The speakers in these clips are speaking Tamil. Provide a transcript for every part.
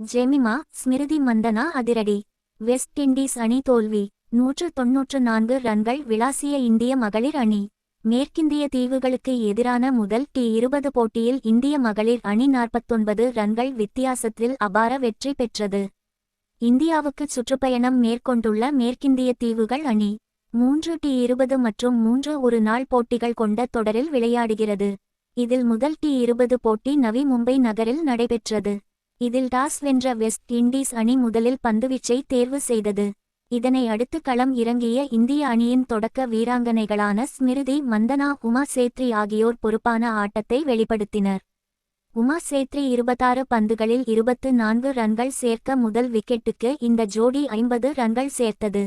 ஜெமிமா ஸ்மிருதி மந்தனா அதிரடி. வெஸ்ட் இண்டீஸ் அணி தோல்வி. நூற்று தொன்னூற்று நான்கு ரன்கள் விளாசிய இந்திய மகளிர் அணி. மேற்கிந்திய தீவுகளுக்கு எதிரான முதல் டி இருபது போட்டியில் இந்திய மகளிர் அணி நாற்பத்தொன்பது ரன்கள் வித்தியாசத்தில் அபார வெற்றி பெற்றது. இந்தியாவுக்கு சுற்றுப்பயணம் மேற்கொண்டுள்ள மேற்கிந்திய தீவுகள் அணி. மூன்று டி இருபது மற்றும் மூன்று ஒரு நாள் போட்டிகள் கொண்ட தொடரில் விளையாடுகிறது. இதில் முதல் டி இருபது போட்டி நவி மும்பை நகரில் நடைபெற்றது. இதில் டாஸ் வென்ற வெஸ்ட் இண்டீஸ் அணி முதலில் பந்துவீச்சை தேர்வு செய்தது. இதனை அடுத்து களம் இறங்கிய இந்திய அணியின் தொடக்க வீராங்கனைகளான ஸ்மிருதி மந்தனா உமா சேத்ரி ஆகியோர் பொறுப்பான ஆட்டத்தை வெளிப்படுத்தினர். உமா சேத்ரி இருபத்தாறு பந்துகளில் இருபத்து நான்கு ரன்கள் சேர்க்க முதல் விக்கெட்டுக்கு இந்த ஜோடி ஐம்பது ரன்கள் சேர்த்தது.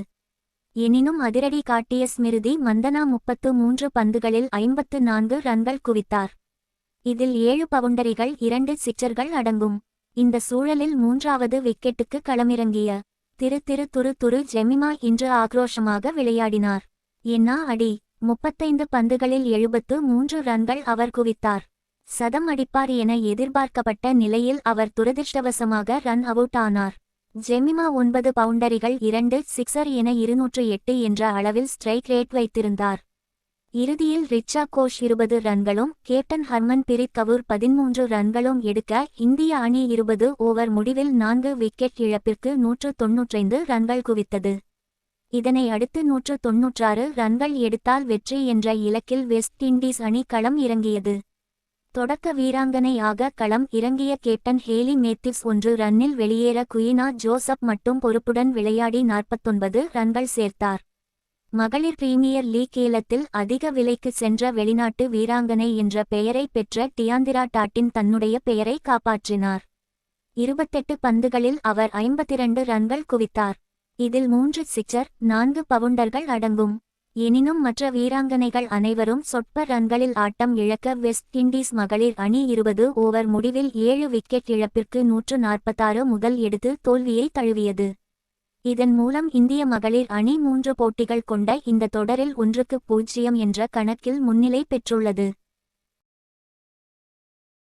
எனினும் அதிரடி காட்டிய ஸ்மிருதி மந்தனா முப்பத்து மூன்று பந்துகளில் ஐம்பத்து நான்கு ரன்கள் குவித்தார். இதில் ஏழு பவுண்டரிகள் இரண்டு சிக்சர்கள் அடங்கும். இந்த சூழலில் மூன்றாவது விக்கெட்டுக்கு களமிறங்கிய திரு திரு துரு துரு ஜெமிமா இன்று ஆக்ரோஷமாக விளையாடினார். என்னா அடி முப்பத்தைந்து பந்துகளில் எழுபத்து மூன்று ரன்கள் அவர் குவித்தார். சதம் அடிப்பார் என எதிர்பார்க்கப்பட்ட நிலையில் அவர் துரதிர்ஷ்டவசமாக ரன் அவுட் ஆனார். ஜெமிமா ஒன்பது பவுண்டரிகள் இரண்டு சிக்ஸர் என இருநூற்று எட்டு என்ற அளவில் ஸ்ட்ரைக் ரேட் வைத்திருந்தார். இறுதியில் ரிச்சா கோஷ் இருபது ரன்களும் கேப்டன் ஹர்மன் பிரித் கவுர் பதிமூன்று ரன்களும் எடுக்க இந்திய அணி இருபது ஓவர் முடிவில் நான்கு விக்கெட் இழப்பிற்கு நூற்று தொன்னூற்றைந்து ரன்கள் குவித்தது. இதனை அடுத்து நூற்று தொன்னூற்றாறு ரன்கள் எடுத்தால் வெற்றி என்ற இலக்கில் வெஸ்ட் இண்டீஸ் அணி களம் இறங்கியது. தொடக்க வீராங்கனையாக களம் இறங்கிய கேப்டன் ஹேலி மேத்யூஸ் ஒன்று ரன்னில் வெளியேற குயினா ஜோசப் மட்டும் பொறுப்புடன் விளையாடி நாற்பத்தொன்பது ரன்கள் சேர்த்தார். மகளிர் பிரீமியர் லீக் ஏலத்தில் அதிக விலைக்கு சென்ற வெளிநாட்டு வீராங்கனை என்ற பெயரை பெற்ற டியாந்திரா டாட்டின் தன்னுடைய பெயரை காப்பாற்றினார். இருபத்தெட்டு பந்துகளில் அவர் ஐம்பத்திரண்டு ரன்கள் குவித்தார். இதில் மூன்று சிக்சர் நான்கு பவுண்டர்கள் அடங்கும். எனினும் மற்ற வீராங்கனைகள் அனைவரும் சொற்ப ரன்களில் ஆட்டம் இழக்க வெஸ்ட் இண்டீஸ் மகளிர் அணி இருபது ஓவர் முடிவில் ஏழு விக்கெட் இழப்பிற்கு நூற்று நாற்பத்தாறு முதல் எடுத்து தோல்வியை தழுவியது. இதன் மூலம் இந்திய மகளிர் அணி மூன்று போட்டிகள் கொண்ட இந்த தொடரில் ஒன்றுக்கு பூஜ்ஜியம் என்ற கணக்கில் முன்னிலை பெற்றுள்ளது.